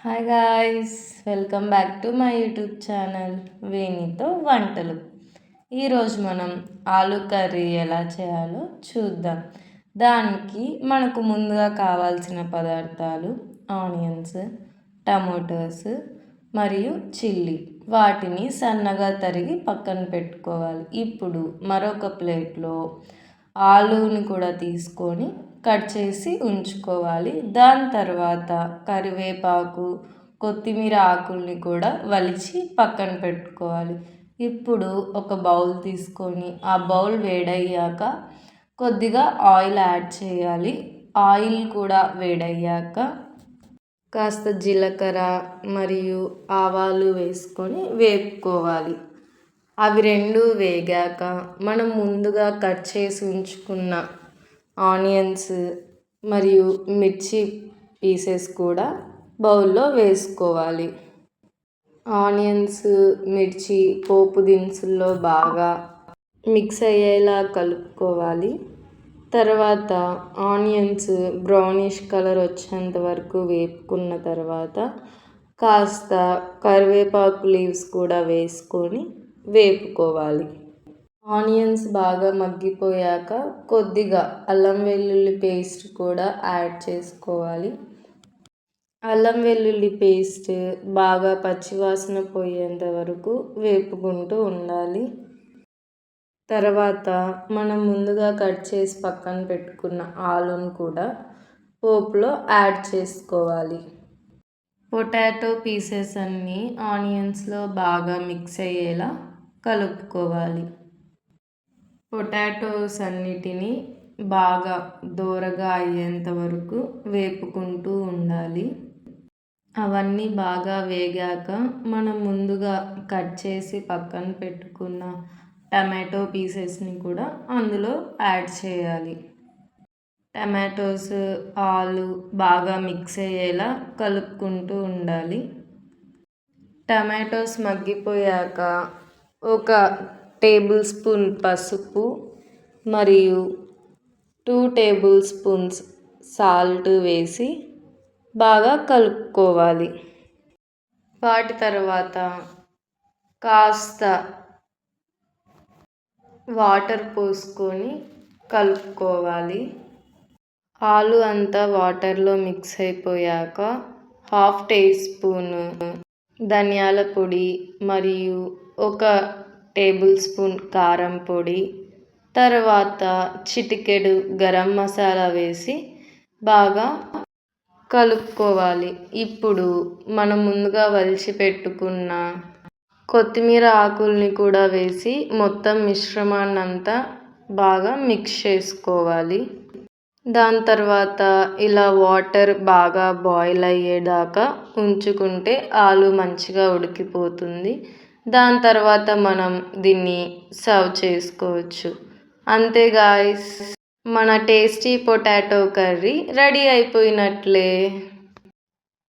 Hi guys welcome back to my YouTube channel వేణితో వంటలు ఈరోజు మనం ఆలు కర్రీ ఎలా చేయాలో చూద్దాం. దానికి మనకు ముందుగా కావాల్సిన పదార్థాలు ఆనియన్స్ టమోటోస్ మరియు చిల్లీ. వాటిని సన్నగా తరిగి పక్కన పెట్టుకోవాలి. ఇప్పుడు మరొక ప్లేట్లో ఆలుని కూడా తీసుకొని కట్ చేసి ఉంచుకోవాలి. దాని తర్వాత కరివేపాకు కొత్తిమీర ఆకుల్ని కూడా వలిచి పక్కన పెట్టుకోవాలి. ఇప్పుడు ఒక బౌల్ తీసుకొని ఆ బౌల్ వేడయ్యాక కొద్దిగా ఆయిల్ యాడ్ చేయాలి. ఆయిల్ కూడా వేడయ్యాక కాస్త జీలకర్ర మరియు ఆవాలు వేసుకొని వేపుకోవాలి. అవి రెండు వేగాక మనం ముందుగా కట్ చేసి ఉంచుకున్న ఆనియన్స్ మరియు మిర్చి పీసెస్ కూడా బౌల్లో వేసుకోవాలి. ఆనియన్స్ మిర్చి పోపు దినుసుల్లో బాగా మిక్స్ అయ్యేలా కలుపుకోవాలి. తర్వాత ఆనియన్స్ బ్రౌనిష్ కలర్ వచ్చేంత వరకు వేపుకున్న తర్వాత కాస్త కరివేపాకు లీవ్స్ కూడా వేసుకొని వేపుకోవాలి. ఆనియన్స్ బాగా మగ్గిపోయాక కొద్దిగా అల్లం వెల్లుల్లి పేస్ట్ కూడా యాడ్ చేసుకోవాలి. అల్లం వెల్లుల్లి పేస్ట్ బాగా పచ్చివాసన పోయేంత వరకు వేపుకుంటూ ఉండాలి. తర్వాత మనం ముందుగా కట్ చేసి పక్కన పెట్టుకున్న ఆలును కూడా పోపులో యాడ్ చేసుకోవాలి. పొటాటో పీసెస్ అన్నీ ఆనియన్స్లో బాగా మిక్స్ అయ్యేలా కలుపుకోవాలి. పొటాటోస్ అన్నిటినీ బాగా దోరగా అయ్యేంత వరకు వేపుకుంటూ ఉండాలి. అవన్నీ బాగా వేగాక మనం ముందుగా కట్ చేసి పక్కన పెట్టుకున్న టమాటో పీసెస్ని కూడా అందులో యాడ్ చేయాలి. టమాటోస్ ఆలు బాగా మిక్స్ అయ్యేలా కలుపుకుంటూ ఉండాలి. టమాటోస్ మగ్గిపోయాక ఒక టేబుల్ స్పూన్ పసుపు మరియు టూ టేబుల్ స్పూన్స్ సాల్ట్ వేసి బాగా కలుపుకోవాలి. వాటి తర్వాత కాస్త వాటర్ పోసుకొని కలుపుకోవాలి. ఆలు అంతా వాటర్లో మిక్స్ అయిపోయాక హాఫ్ టీ స్పూన్ ధనియాల పొడి మరియు ఒక టేబుల్ స్పూన్ కారం పొడి తర్వాత చిటికెడు గరం మసాలా వేసి బాగా కలుపుకోవాలి. ఇప్పుడు మనం ముందుగా వలిచి పెట్టుకున్న కొత్తిమీర ఆకుల్ని కూడా వేసి మొత్తం మిశ్రమాన్ని అంతా బాగా మిక్స్ చేసుకోవాలి. దాని తర్వాత ఇలా వాటర్ బాగా బాయిల్ అయ్యేదాకా ఉంచుకుంటే ఆలు మంచిగా ఉడికిపోతుంది. దాని తర్వాత మనం దీన్ని సర్వ్ చేసుకోవచ్చు. అంతే గాయస్ మన టేస్టీ పొటాటో కర్రీ రెడీ అయిపోయినట్లే.